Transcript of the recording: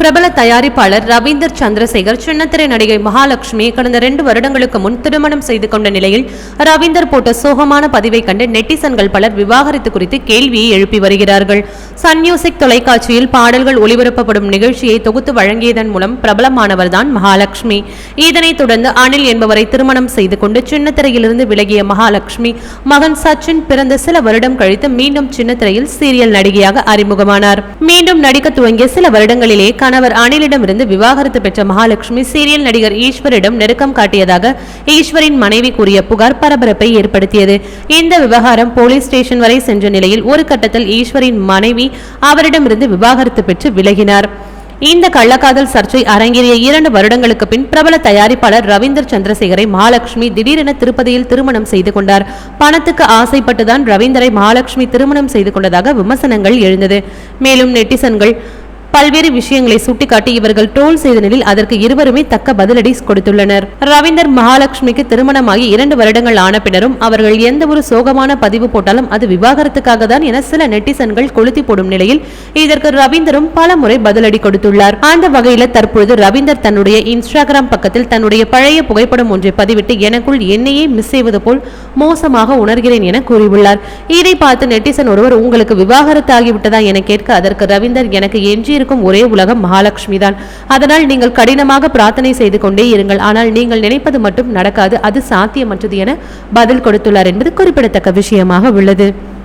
பிரபல தயாரிப்பாளர் ரவீந்தர் சந்திரசேகர் சின்னத்திரை நடிகை மகாலட்சுமி கடந்த ரெண்டு வருடங்களுக்கு முன் திருமணம் செய்து கொண்ட நிலையில் ரவீந்தர் போட்ட சோகமான பதிவை கண்டு நெட்டிசன்கள் பலர் விவாகரத்து குறித்து கேள்வியை எழுப்பி வருகிறார்கள். சன் மியூசிக் தொலைக்காட்சியில் பாடல்கள் ஒளிபரப்பப்படும் நிகழ்ச்சியை தொகுத்து வழங்கியதன் மூலம் பிரபலமானவர்தான் மகாலட்சுமி. இதனைத் தொடர்ந்து அனில் என்பவரை திருமணம் செய்து கொண்டு சின்னத்திரையிலிருந்து விலகிய மகாலட்சுமி மகன் சச்சின் பிறந்த சில வருடம் கழித்து மீண்டும் சின்னத்திரையில் சீரியல் நடிகையாக அறிமுகமானார். மீண்டும் நடிக்க துவங்கிய சில வருடங்களிலே கணவர் அனிலிடமிருந்து விவாகரத்து பெற்ற மகாலட்சுமி சீரியல் நடிகர் ஈஸ்வரிடம் நெருக்கம் காட்டியதாக ஈஸ்வரின் மனைவி கூறிய புகார் பரபரப்பை ஏற்படுத்தியது. இந்த விவகாரம் போலீஸ் ஸ்டேஷன் வரை சென்ற நிலையில் ஒரு கட்டத்தில் ஈஸ்வரின் மனைவி அவரிடமிருந்து விவாகரத்து பெற்று விலகினார். இந்த கள்ளக்காதல் சர்ச்சை அரங்கேறிய இரண்டு வருடங்களுக்கு பின் பிரபல தயாரிப்பாளர் ரவீந்தர் சந்திரசேகரை மகாலட்சுமி திடீரென திருப்பதியில் திருமணம் செய்து கொண்டார். பணத்துக்கு ஆசைப்பட்டுதான் ரவீந்தரை மகாலட்சுமி திருமணம் செய்து கொண்டதாக விமர்சனங்கள் எழுந்தது. மேலும் நெட்டிசன்கள் பல்வேறு விஷயங்களை சுட்டிக்காட்டி இவர்கள் ட்ரோல் செய்த நிலையில் அதற்கு இருவருமே தக்க பதிலடி கொடுத்துள்ளனர். ரவீந்தர் மகாலட்சுமிக்கு திருமணமாகி இரண்டு வருடங்கள் ஆன பின்னரும் அவர்கள் எந்த ஒரு சோகமான பதிவு போட்டாலும் அது விவாகரத்துக்காக தான் என சில நெட்டிசன்கள் கொளுத்தி போடும் நிலையில் இதற்கு ரவீந்தரும் பல முறை பதிலடி கொடுத்துள்ளார். அந்த வகையில தற்பொழுது ரவீந்தர் தன்னுடைய இன்ஸ்டாகிராம் பக்கத்தில் தன்னுடைய பழைய புகைப்படம் ஒன்றை பதிவிட்டு எனக்குள் என்னையே மிஸ் செய்வது போல் மோசமாக உணர்கிறேன் என கூறியுள்ளார். இதை பார்த்து நெட்டிசன் ஒருவர் உங்களுக்கு விவாகரத்து ஆகிவிட்டதா என கேட்க அதற்கு ரவீந்தர் எனக்கு எஞ்சிய இருக்கும் ஒரே உலகம் மகாலட்சுமி தான். அதனால் நீங்கள் கடினமாக பிரார்த்தனை செய்து கொண்டே இருங்கள். ஆனால் நீங்கள் நினைப்பது மட்டும் நடக்காது அது சாத்தியமற்றது என பதில் கொடுத்துள்ளார் என்பது குறிப்பிடத்தக்க விஷயமாக உள்ளது.